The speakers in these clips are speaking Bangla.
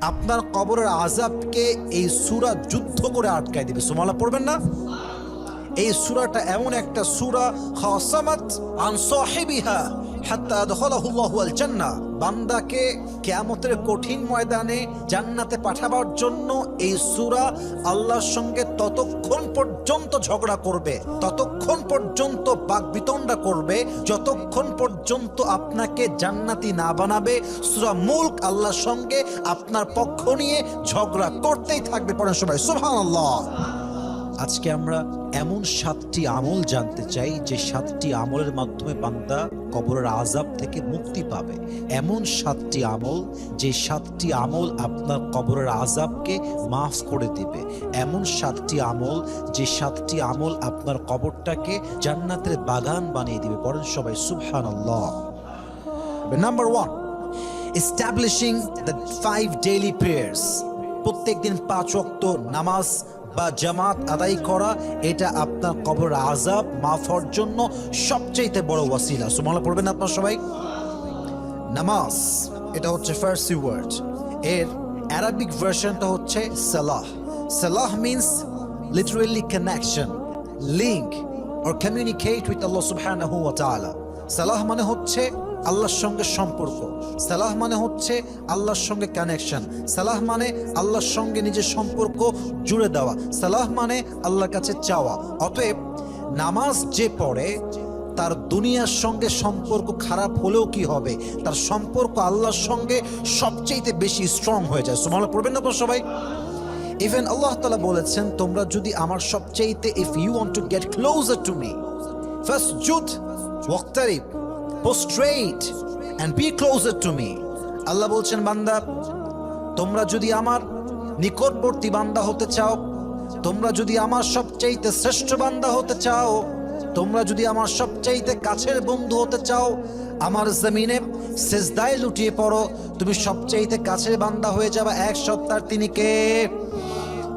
আপনার কবরের আজাবকে এই সুরা যুদ্ধ করে আটকায় দেবে। সুমালা পড়বেন না? এই সুরাটা এমন একটা সুরা হসামাত আন সাহিবিহা হাত্তা আদখালাহুল্লাহু আল জান্নাহ বান্দাকে কিয়ামতের কঠিন ময়দানে জান্নাতে পাঠাবার জন্য এই সুরা আল্লাহর সঙ্গে ততক্ষণ পর্যন্ত ঝগড়া করবে, ততক্ষণ পর্যন্ত বাকবিতণ্ডা করবে, যতক্ষণ পর্যন্ত আপনাকে জান্নাতি না বানাবে, সুরা মুল্ক আল্লাহর সঙ্গে আপনার পক্ষ নিয়ে ঝগড়া করতেই থাকবে। পড়েন সবাই, সুবহানাল্লাহ। আজকে আমরা এমন সাতটি আমল জানতে চাই যে সাতটি আমলের মাধ্যমে বান্দা কবরের আজাব থেকে মুক্তি পাবে। এমন সাতটি আমল যে সাতটি আমল আপনার কবরের আজাবকে মাফ করে দিবে। এমন সাতটি আমল যে সাতটি আমল আপনার কবরটাকে জান্নাতের বাগান বানিয়ে দিবে। পড়েন সবাই, সুবহানাল্লাহ। Number one establishing the five daily prayers প্রত্যেকদিন পাঁচ ওয়াক্ত নামাজ বা জামাত আদায় করা, এটা আপনার কবর আজাব মাফর জন্য সবচেয়ে বড় ওয়াসিলা। সুমালা পড়বেন আপনার সবাই? নামাজ, এটা হচ্ছে ফার্সি ওয়ার্ড এর অ্যারাবিক ভার্সনটা হচ্ছে সালাহ। সালাহ means literally connection link or communicate with Allah সুবহানাহু ওয়া তাআলা। সালাহ মানে হচ্ছে আল্লাহর সঙ্গে সম্পর্ক। সালাহ মানে হচ্ছে আল্লাহর সঙ্গে কানেকশন সালাহ মানে আল্লাহর সঙ্গে নিজের সম্পর্ক জুড়ে দেওয়া। সালাহ মানে আল্লাহর কাছে চাওয়া। অতএব নামাজ যে পড়ে, তার দুনিয়ার সঙ্গে সম্পর্ক খারাপ হলেও কি হবে? তার সম্পর্ক আল্লাহর সঙ্গে সবচেয়ে বেশি স্ট্রং হয়ে যায়। সুমালা পড়বেন না সবাই? ইভেন আল্লাহ তালা বলেছেন, তোমরা যদি আমার সবচেয়েতে if you want to get closer to me first জুথ prostrate and be closer to me Allah বলছেন বান্দা তোমরা যদি আমার নিকটবর্তী বান্দা হতে চাও তোমরা যদি আমার সবচাইতে শ্রেষ্ঠ বান্দা হতে চাও তোমরা যদি আমার সবচাইতে কাছের বন্ধু হতে চাও আমার জমিনে সেজদায় লুটিয়ে পড়ো তুমি সবচাইতে কাছের বান্দা হয়ে যাবে এক সত্তার তিনি কে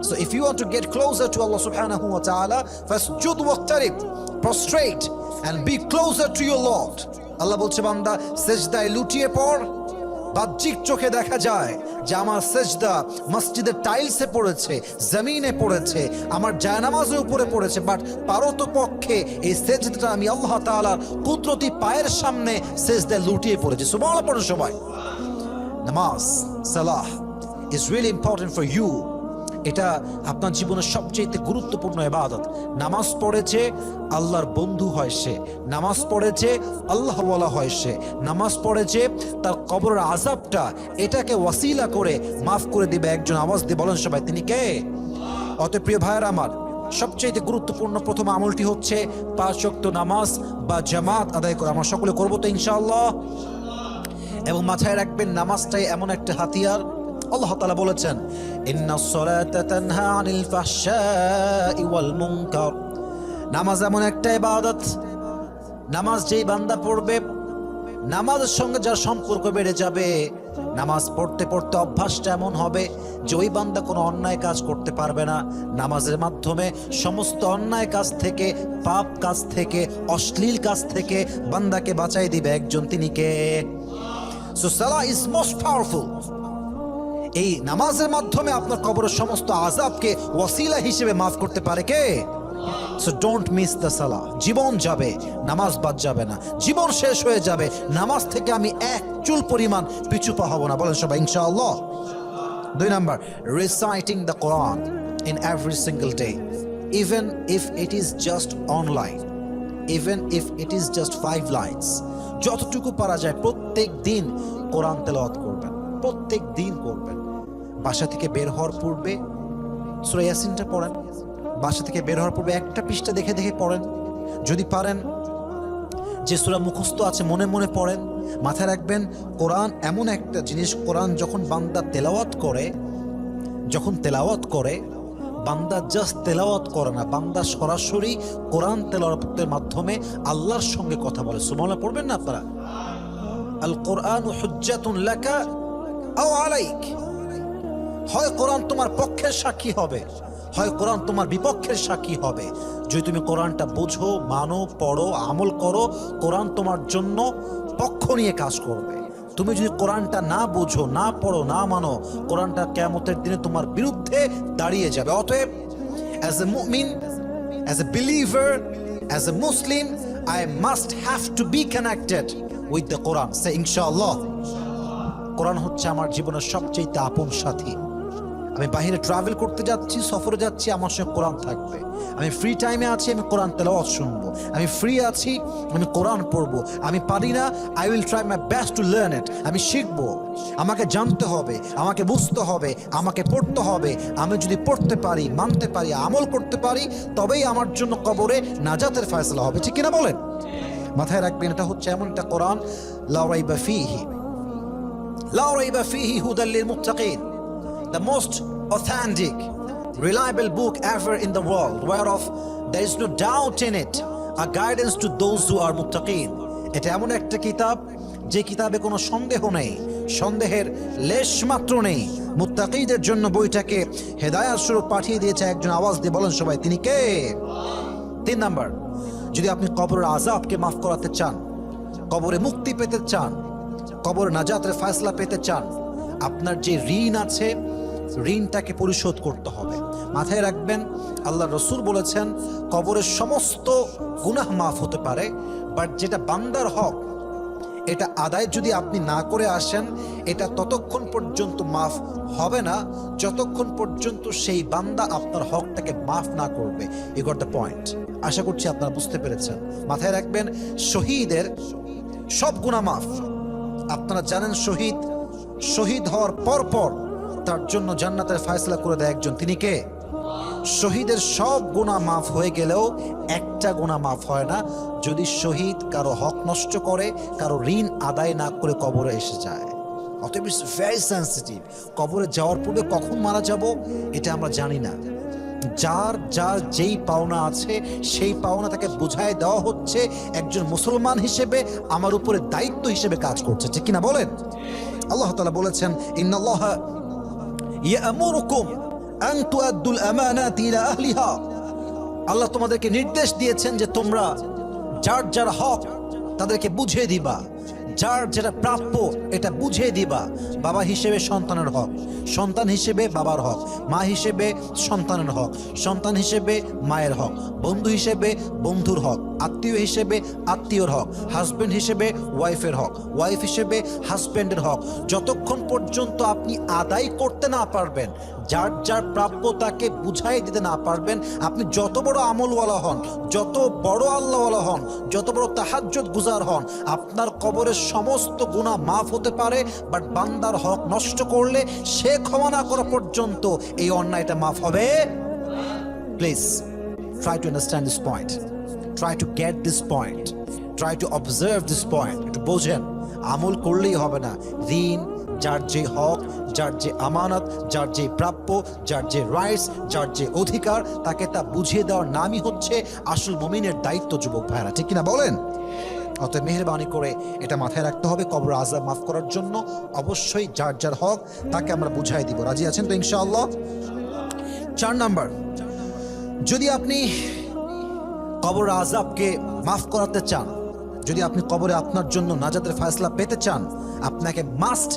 So if you want to get closer to Allah subhanahu wa ta'ala, fasjud waqtarib, prostrate and be closer to your Lord. আল্লাহ বলছে, বান্দা, সেজদায় লুটিয়ে পড়। বাহ্যিক চোখে দেখা যায় যে আমার সেজদা মসজিদের টাইলসে পড়েছে, জমিনে পড়েছে, আমার জায়নামাজের উপরে পড়েছে বাট পারত পক্ষে এই সেজদাটা আমি আল্লাহ তাআলার কুদরতি পায়ের সামনে সেজদায় লুটিয়ে পড়েছি। সুবহানাল্লাহ, পড়ো সবাই। নামাজ, সালাহ is really important for you এটা আপনার জীবনের সবচেয়ে গুরুত্বপূর্ণ এবাদত নামাজ পড়েছে, আল্লাহর বন্ধু হয় সে। নামাজ পড়েছে আল্লাহ বলা হয় সে। নামাজ পড়েছে, তার কবরের আজাবটা এটাকে ওয়াসিলা করে মাফ করে দিবে, একজন আওয়াজ দিয়ে বলেন সবাই, তিনি কে? অত প্রিয় ভাইয়ের আমার সবচেয়ে গুরুত্বপূর্ণ প্রথম আমলটি হচ্ছে পাঁচ ওয়াক্ত নামাজ বা জামাত আদায় করা। আমরা সকলে করব তো ইনশাআল্লাহ। এবং মাথায় রাখবেন, নামাজটাই এমন একটা হাতিয়ার আল্লাহ তাআলা বলেছেন নামাজ এমন একটা ইবাদত, নামাজ যেই বান্দা পড়বে, নামাজের সঙ্গে যার সম্পর্ক বেড়ে যাবে, নামাজ পড়তে পড়তে অভ্যাসটা এমন হবে যে ওই বান্দা কোনো অন্যায় কাজ করতে পারবে না। নামাজের মাধ্যমে সমস্ত অন্যায় কাজ থেকে, পাপ কাজ থেকে, অশ্লীল কাজ থেকে বান্দাকে বাঁচাই দিবে একজন তিনি কে? সো সালা ইজ মোস্ট পাওয়ারফুল এই নামাজের মাধ্যমে আপনার কবরের সমস্ত আজাবকে ওয়াসিলা হিসেবে মাফ করতে পারে কে? সো ডোন্ট মিস দ্য সালা জীবন যাবে, নামাজ বাদ যাবে না। জীবন শেষ হয়ে যাবে। নামাজ থেকে আমি এক চুল পরিমাণ পিছু পা হব না। বলেন সবাই, ইনশাআল্লাহ। দুই number reciting the Quran in every single day even if it is just online even if it is just five lines যতটুকু পারা যায় প্রত্যেক দিন কোরআন তেলাওয়াত করবেন। প্রত্যেক দিন বাসা থেকে বের হওয়ার পূর্বে, সুরা ইয়াসিনটা পড়েন। বাসা থেকে বের হওয়ার পূর্বে একটা পৃষ্ঠা দেখে দেখে পড়েন। যদি পারেন, যে সুরা মুখস্থ আছে মনে মনে পড়েন। মাথায় রাখবেন, কোরআন এমন একটা জিনিস, কোরআন যখন বান্দা তেলাওয়াত করে, যখন তেলাওয়াত করে, বান্দা জাস্ট তেলাওয়াত করে না, বান্দা সরাসরি কোরআন তেলাওয়াতের মাধ্যমে আল্লাহর সঙ্গে কথা বলে। সুমলা পড়বেন না আপনারা? আল কোরআন হুজ্জাতুন লাকা আও আলাইক। হয় কোরআন তোমার পক্ষের সাক্ষী হবে, হয় কোরআন তোমার বিপক্ষের সাক্ষী হবে। যদি তুমি কোরআনটা বোঝো, মানো, পড়ো, আমল করো, কোরআন তোমার জন্য পক্ষ নিয়ে কাজ করবে। তুমি যদি কোরআনটা না বোঝো, না পড়ো, না মানো, কোরআনটা কেমতের দিনে তোমার বিরুদ্ধে দাঁড়িয়ে যাবে। অতএব অ্যাজ এ মুমিন as a believer as a Muslim I must have to be connected with the Quran সে ইনশাআল্লাহ কোরআন হচ্ছে আমার জীবনের সবচেয়ে আপন সাথী। আমি বাহিরে ট্রাভেল করতে যাচ্ছি, সফরে যাচ্ছি, আমার সঙ্গে কোরআন থাকবে। আমি ফ্রি টাইমে আছি, আমি কোরআন তেলাওয়াত শুনব। আমি ফ্রি আছি, আমি কোরআন পড়ব। আমি পারি না I will try my best to learn it আমি শিখব। আমাকে জানতে হবে, আমাকে বুঝতে হবে, আমাকে পড়তে হবে। আমি যদি পড়তে পারি, মানতে পারি, আমল করতে পারি, তবেই আমার জন্য কবরে নাজাতের ফয়সলা হবে। ঠিক কিনা বলেন? মাথায় রাখবেন, এটা হচ্ছে এমন একটা কোরআন লাউরাই বা ফিহি। লাউরাই বা ফিহি হুদাল্লির মুক্তাকিন the most authentic, reliable book ever in the world, whereof there is no doubt in it, a guidance to those who are muttaqin এটা এমন একটা কিতাব, যে কিতাবে কোনো সন্দেহ নেই, সন্দেহের লেশ মাত্র নেই। মুত্তাকিদের জন্য বইটাকে হেদায়াত স্বরূপ পাঠিয়ে দিয়েছে একজন আওয়াজ দিয়ে বলেন সবাই, তিনি কে? তিন নাম্বার, যদি আপনি কবরের আজাবকে মাফ করাতে চান, কবরে মুক্তি পেতে চান, কবর নাজাতের ফয়সলা পেতে চান, আপনার যে ঋণ আছে ঋণটাকে পরিশোধ করতে হবে। মাথায় রাখবেন, আল্লাহ রসুল বলেছেন, কবরের সমস্ত গুনাহ মাফ হতে পারে বাট যেটা বান্দার হক, এটা আদায় যদি আপনি না করে আসেন, এটা ততক্ষণ পর্যন্ত মাফ হবে না, যতক্ষণ পর্যন্ত সেই বান্দা আপনার হকটাকে মাফ না করবে। এ গট দ্য পয়েন্ট আশা করছি আপনারা বুঝতে পেরেছেন। মাথায় রাখবেন, শহীদের সব গুণা মাফ। আপনারা জানেন শহীদ শহীদ হওয়ার পর পর তার জন্য জান্নাতের ফায়সলা করে দেয় একজন। তিনি কে? শহীদের সব গুণা মাফ হয়ে গেলেও একটা গুণা মাফ হয় না। যদি শহীদ কারও হক নষ্ট করে, কারও ঋণ আদায় না করে কবরে এসে যায়। অতএব ইটস ভেরি সেন্সিটিভ কবরে যাওয়ার পূর্বে কখন মারা যাব, এটা আমরা জানি না। যার যার যেই পাওনা আছে, সেই পাওনা তাকে বুঝায় দেওয়া হচ্ছে একজন মুসলমান হিসেবে, আমার উপরে দায়িত্ব হিসেবে কাজ করছে। ঠিক কিনা বলেন? আল্লাহ তালা বলেছেন, ইন্নাল্লাহ ইয়ামুরুকুম আন তুআদ্দুল আমানাতি ইলা আহলিহা আল্লাহ তোমাদেরকে নির্দেশ দিয়েছেন যে তোমরা যার যার হক তাদেরকে বুঝিয়ে দিবা। যার যেটা প্রাপ্য এটা বুঝিয়ে দিবা। বাবা হিসেবে সন্তানের হক, সন্তান হিসেবে বাবার হক, মা হিসেবে সন্তানের হক, সন্তান হিসেবে মায়ের হক, বন্ধু হিসেবে বন্ধুর হক। আত্মীয় হিসেবে আত্মীয়র হক হাজব্যান্ড হিসেবে ওয়াইফের হক ওয়াইফ হিসেবে হাজব্যান্ডের হক। যতক্ষণ পর্যন্ত আপনি আদায় করতে না পারবেন, যার যার প্রাপ্য তাকে বুঝাই দিতে না পারবেন, আপনি যত বড় আমলওয়ালা হন, যত বড় আল্লাহওয়ালা হন, যত বড় তাহাজ্জত গুজার হন, আপনার কবরের সমস্ত গুণা মাফ হতে পারে বাট বান্দার হক নষ্ট করলে সে ক্ষমা না করা পর্যন্ত এই অন্যায়টা মাফ হবে। Please try to understand this point. Try to get this point try to observe this point একটু বোঝেন। আমল করলেই হবে না। ঋণ, যার যে হক, যার যে আমানত, যার যে প্রাপ্য, যার যে রাইটস যার যে অধিকার, তাকে তা বুঝিয়ে দেওয়ার নামই হচ্ছে আসল মমিনের দায়িত্ব, যুবক ভাইরা ঠিক কিনা বলেন? অতএব মেহরবানি করে এটা মাথায় রাখতে হবে, কবর আজাব মাফ করার জন্য। অবশ্যই যার যার হক, তাকে আমরা বুঝাই দিব। রাজি আছেন তো ইনশাআল্লাহ? চার নাম্বার। যদি আপনি কবর আজাবকে মাফ করাতে চান, যদি আপনি কবরে আপনার জন্য নাজাদের ফয়সলা পেতে চান, আপনাকে must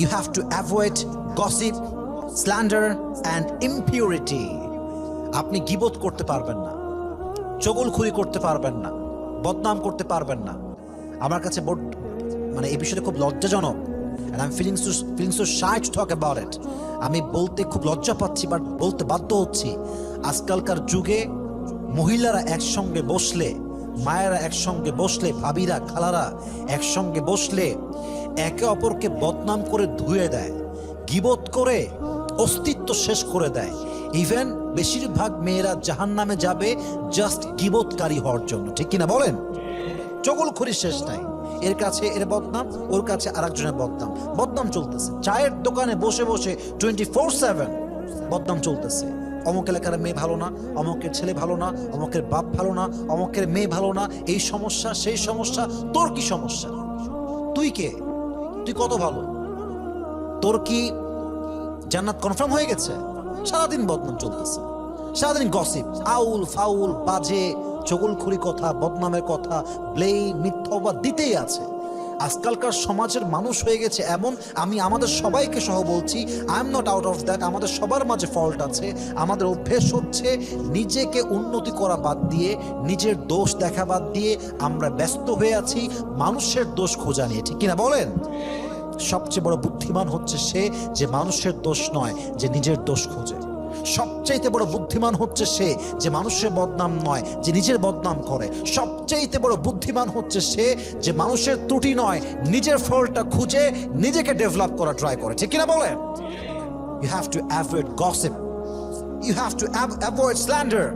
you have to avoid gossip slander and impurity আপনি গিবোধ করতে পারবেন না, চগলখুরি করতে পারবেন না, বদনাম করতে পারবেন না। আমার কাছে মানে এই বিষয়টা খুব লজ্জাজনক it. আমি বলতে খুব লজ্জা পাচ্ছি বাট বলতে বাধ্য হচ্ছি। আজকালকার যুগে মহিলারা একসঙ্গে বসলে, মায়েরা একসঙ্গে বসলে, ভাবিরা, খালারা একসঙ্গে বসলে, একে অপরকে বদনাম করে ধুয়ে দেয়, গিবত করে অস্তিত্ব শেষ করে দেয়। ইভেন বেশিরভাগ মেয়েরা জাহান নামে যাবে জাস্ট গিবতকারী হওয়ার জন্য, ঠিক কিনা বলেন? চগলখড়ি শেষ নাই। এর কাছে এর বদনাম, ওর কাছে আরেকজনের বদনাম। বদনাম চলতেছে। চায়ের দোকানে বসে বসে টোয়েন্টি ফোর সেভেন বদনাম চলতেছে। অমুক এলাকার মেয়ে ভালো না, অমুকের ছেলে ভালো না, অমুকের বাপ ভালো না, অমুকের মেয়ে ভালো না, এই সমস্যা, সেই সমস্যা, তোর কি সমস্যা? তুই কে? তুই কত ভালো? তোর কি জান্নাত কনফার্ম হয়ে গেছে? সারাদিন বদনাম চলতেছে। সারাদিন গসিপ আউল ফাউল, বাজে, চগলখুরি কথা, বদনামের কথা ব্লেই মিথ্যা দিতেই আছে। আজকালকার সমাজের মানুষ হয়ে গেছে এমন, আমি আমাদের সবাইকে সহ বলছি I am not out of that আমাদের সবার মাঝে ফল্ট আছে, আমাদের অভ্যেস হচ্ছে নিজেকে উন্নতি করা বাদ দিয়ে, নিজের দোষ দেখা বাদ দিয়ে আমরা ব্যস্ত হয়ে আছি, মানুষের দোষ খোঁজা নিয়ে, ঠিক কিনা বলেন? সবচেয়ে বড় বুদ্ধিমান হচ্ছে সে যে মানুষের দোষ নয়, যে নিজের দোষ খোঁজে। সবচাইতে বড় বুদ্ধিমান হচ্ছে সে যে মানুষের বদনাম নয়, যে নিজের বদনাম করে। সবচাইতে বড় বুদ্ধিমান হচ্ছে সে যে মানুষের ত্রুটি নয়, নিজের ফলটা খুঁজে নিজেকে ডেভেলপ করা ট্রাই করে। ঠিক কিনা বলে you have to avoid gossip you have to avoid slander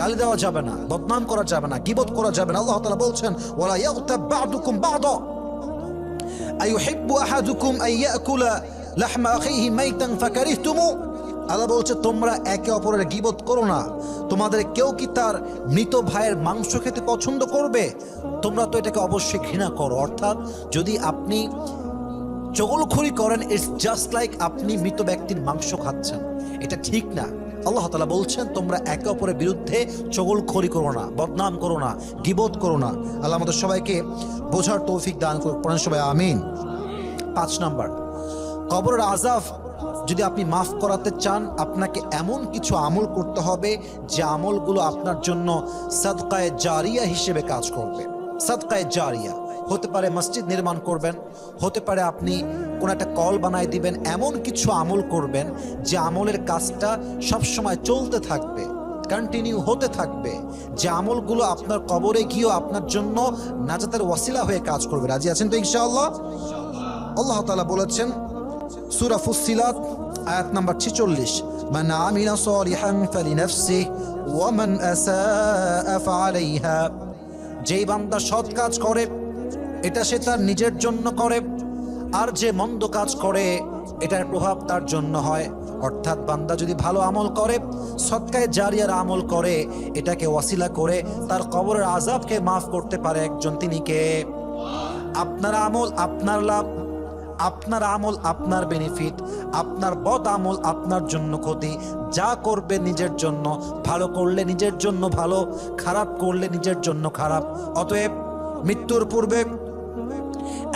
গালি দেওয়া যাবে না, বদনাম করা যাবে না, গিবত করা যাবে না। আল্লাহ তালা বলছেন ওলা ইয়াকুতা বাদুকুম বাদ। আইউহিব্বু আহাদুকুম আইয়াকুলা লাহমা আখিহি মাইতান ফাকারিহতুমু। আল্লাহ বলছে, তোমরা একে অপরের গিবত করো না। তোমাদের কেউ কি তার মৃত ভাইয়ের মাংস খেতে পছন্দ করবে? তোমরা তো এটাকে অবশ্যই ঘৃণা করো। অর্থাৎ যদি আপনি চগলখড়ি করেন ইটস জাস্ট লাইক আপনি মৃত ব্যক্তির মাংস খাচ্ছেন। এটা ঠিক না। আল্লাহ তালা বলছেন, তোমরা একে অপরের বিরুদ্ধে চগলখড়ি করো না, বদনাম করো না, গিবত করো না। আল্লাহ আমাদের সবাইকে বোঝার তৌফিক দান করুক। পড়েন সবাই, আমিন। পাঁচ নাম্বার, কবরের আজাব যদি আপনি মাফ করাতে চান, আপনাকে এমন কিছু আমল করতে হবে যে আমলগুলো আপনার জন্য সদকায়ে জারিয়া হিসেবে কাজ করবে। সদকায়ে জারিয়া। হতে পারে মসজিদ নির্মাণ করবেন, হতে পারে আপনি কোনো একটা কল বানায় দিবেন, এমন কিছু আমল করবেন যে আমলের কাজটা সবসময় চলতে থাকবে কন্টিনিউ হতে থাকবে, যে আমলগুলো আপনার কবরে গিয়েও আপনার জন্য নাজাতের ওয়াসিলা হয়ে কাজ করবে। রাজি আছেন তো ইনশাআল্লাহ? আল্লাহ তাআলা বলেছেন সূরা ফুসসিলাত আয়াত নাম্বার 46 মান আমিলা সালিহান ফালিনাফসিহি ওয়া মান আসাআ ফাআলাইহা যেই বান্দা সৎ কাজ করে, এটা সে তার নিজের জন্য করে। আর যে মন্দ কাজ করে, এটার প্রভাব তার জন্য হয়। অর্থাৎ বান্দা যদি ভালো আমল করে, সৎকায় জারিয়ার আমল করে, এটাকে ওয়াসিলা করে, তার কবরের আজাবকে মাফ করতে পারে একজন। তিনি কে? আপনার আমল, আপনার লাভ। আপনার আমল আপনার বেনিফিট আপনার বদ আমল আপনার জন্য ক্ষতি। যা করবে নিজের জন্য, ভালো করলে নিজের জন্য ভালো, খারাপ করলে নিজের জন্য খারাপ। অতএব মৃত্যুর পূর্বে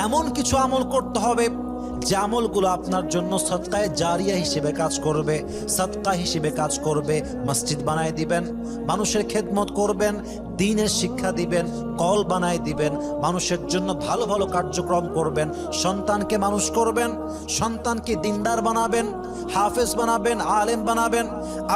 এমন কিছু আমল করতে হবে, যে আমলগুলো আপনার জন্য সৎকায় জারিয়া হিসেবে কাজ করবে সৎকা হিসেবে কাজ করবে, মসজিদ বানায় দিবেন, মানুষের খেদমত করবেন দিনের শিক্ষা দিবেন, কল বানায় দিবেন, মানুষের জন্য ভালো ভালো কার্যক্রম করবেন, সন্তানকে মানুষ করবেন, সন্তানকে দিনদার বানাবেন, হাফেজ বানাবেন, আলেম বানাবেন।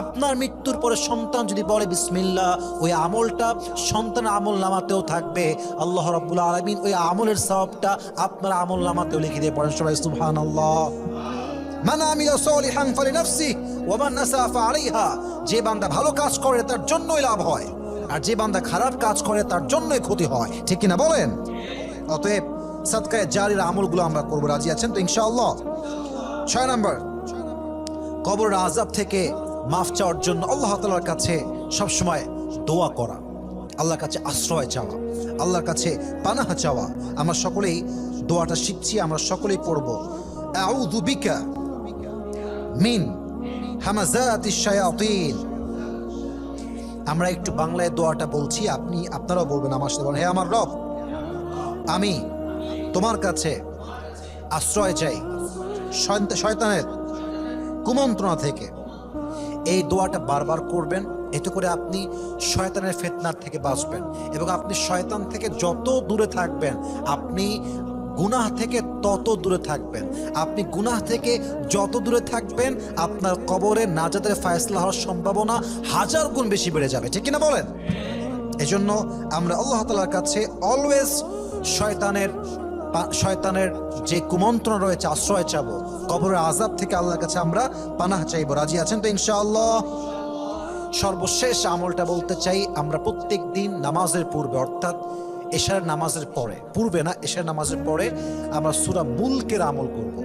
আপনার মৃত্যুর পরে সন্তান যদি বলে বিসমিল্লা ওই আমলটা সন্তান আমল নামাতেও থাকবে। আল্লাহ রাব্বুল আলামিন ওই আমলের সওয়াবটা আপনার আমল নামাতেও লিখে দিয়ে পড়েন সবাই আসাআ ফাআলাইহা যে বান্দা ভালো কাজ করে, তার জন্যই লাভ হয়। আর যে বান্দা খারাপ কাজ করে, তার জন্যই ক্ষতি হয়। ঠিক কিনা বলেন? অতএব সদকায়ে জারির আমলগুলো আমরা করব। রাজি আছেন তো ইনশাআল্লাহ? ছয় নম্বর, কবর আজাব থেকে মাফ চাওয়ার জন্য আল্লাহ তালার কাছে সবসময় দোয়া করা, আল্লাহর কাছে আশ্রয় চাওয়া, আল্লাহর কাছে পানাহ চাওয়া। আমরা সকলেই দোয়াটা শিখছি, আমরা সকলেই পড়ব। আউযু বিকা মিন হামাজাতি শায়াতিন। আমরা একটু বাংলায় দোয়াটা বলছি আপনি আপনারাও বলবেন আমার সাথে বলেন, হে আমার রব আমি তোমার কাছে আশ্রয় চাই শয়তা- শয়তানের কুমন্ত্রণা থেকে। এই দোয়াটা বারবার করবেন এতে করে আপনি শয়তানের ফেতনার থেকে বাঁচবেন এবং আপনি শয়তান থেকে যত দূরে থাকবেন আপনি গুনাহ থেকে তত দূরে থাকবেন। আপনি গুনাহ থেকে যত দূরে থাকবেন, আপনার কবরে নাজাদের ফায়সলা হওয়ার সম্ভাবনা হাজার গুণ বেশি বেড়ে যাবে। ঠিক কিনা বলেন? এজন্য আমরা আল্লাহ তালার কাছে অলওয়েজ শয়তানের শয়তানের যে কুমন্ত্রণ রয়েছে, আশ্রয় চাবো। কবরের আজাব থেকে আল্লাহর কাছে আমরা পানাহ চাইব। রাজি আছেন তো ইনশাআল্লাহ? সর্বশেষ আমলটা বলতে চাই, আমরা প্রত্যেক দিন নামাজের পূর্বে, অর্থাৎ এশার নামাজের পরে, পূর্বে না, এশার নামাজের পরে আমরা সুরা মুলকের আমল করব।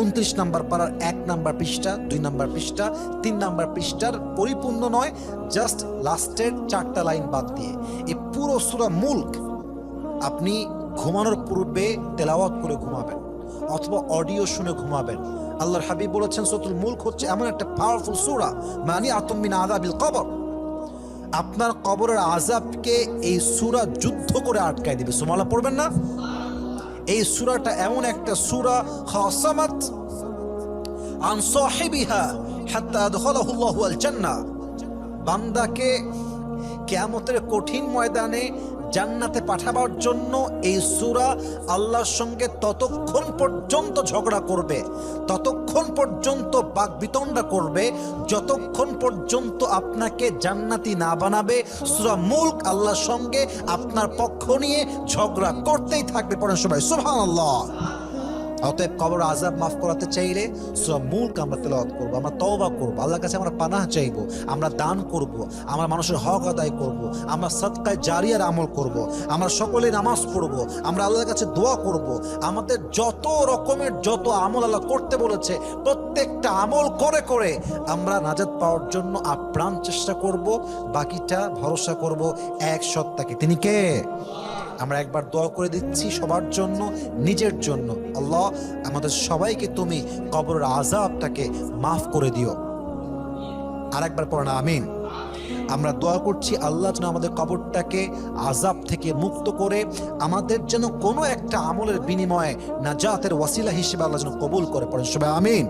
উনত্রিশ নাম্বার পাড়ার এক নাম্বার পৃষ্ঠা, দুই নাম্বার পৃষ্ঠা, তিন নাম্বার পৃষ্ঠার পরিপূর্ণ নয় জাস্ট লাস্টের চারটা লাইন বাদ দিয়ে। এই পুরো সুরা মুল্ক আপনি ঘুমানোর পূর্বে তেলাওয়াত করে ঘুমাবেন, অথবা অডিও শুনে ঘুমাবেন। আল্লাহর হাবিব বলেছেন সতুল মুল্ক হচ্ছে এমন একটা পাওয়ারফুল সুরা মানে আতমিন আদাবিল কবর। আপনার কবরের আজাবকে এই সুরা যুদ্ধ করে আটকায় দিবে। সুমালা পড়বেন না? এই সুরাটা এমন একটা সুরা হসামাত আন বান্দাকে কেমতের কঠিন ময়দানে জান্নাতে পাঠাবার জন্য এই সুরা আল্লাহর সঙ্গে ততক্ষণ পর্যন্ত ঝগড়া করবে, ততক্ষণ পর্যন্ত বাক বাকবিতণ্ডা করবে, যতক্ষণ পর্যন্ত আপনাকে জান্নাতি না বানাবে, সুরা মুল্ক আল্লাহর সঙ্গে আপনার পক্ষ নিয়ে ঝগড়া করতেই থাকবে পরের সবাই সুবহানাল্লাহ। অতএব কবর আজাব মাফ করাতে চাইলে সূরা মুল্ক আমরা তেলাওয়াত করব, আমরা তওবা করব, আল্লাহর কাছে আমরা পানাহ চাইব, আমরা দান করব, আমরা মানুষের হক আদায় করব, আমরা সৎকায় জারিয়ার আমল করব, আমরা সকলে নামাজ পড়ব, আমরা আল্লাহর কাছে দোয়া করব, আমাদের যত রকমের যত আমল আল্লাহ করতে বলেছে, প্রত্যেকটা আমল করে করে আমরা নাজাত পাওয়ার জন্য আপ্রাণ চেষ্টা করব, বাকিটা ভরসা করব এক সত্তাকে। তিনি কে? আমরা একবার দোয়া করে দিচ্ছি সবার জন্য, নিজের জন্য। আল্লাহ, আমাদের সবাইকে তুমি কবরের আজাবটাকে মাফ করে দিও। আর একবার পড়ো আমিন। আমরা দোয়া করছি আল্লাহ যেন আমাদের কবরটাকে আজাব থেকে মুক্ত করে, আমাদের যেন কোনো একটা আমলের বিনিময়ে নাজাতের ওয়াসিলা হিসেবে আল্লাহ যেন কবুল করে। পড়েন সবাই, আমিন।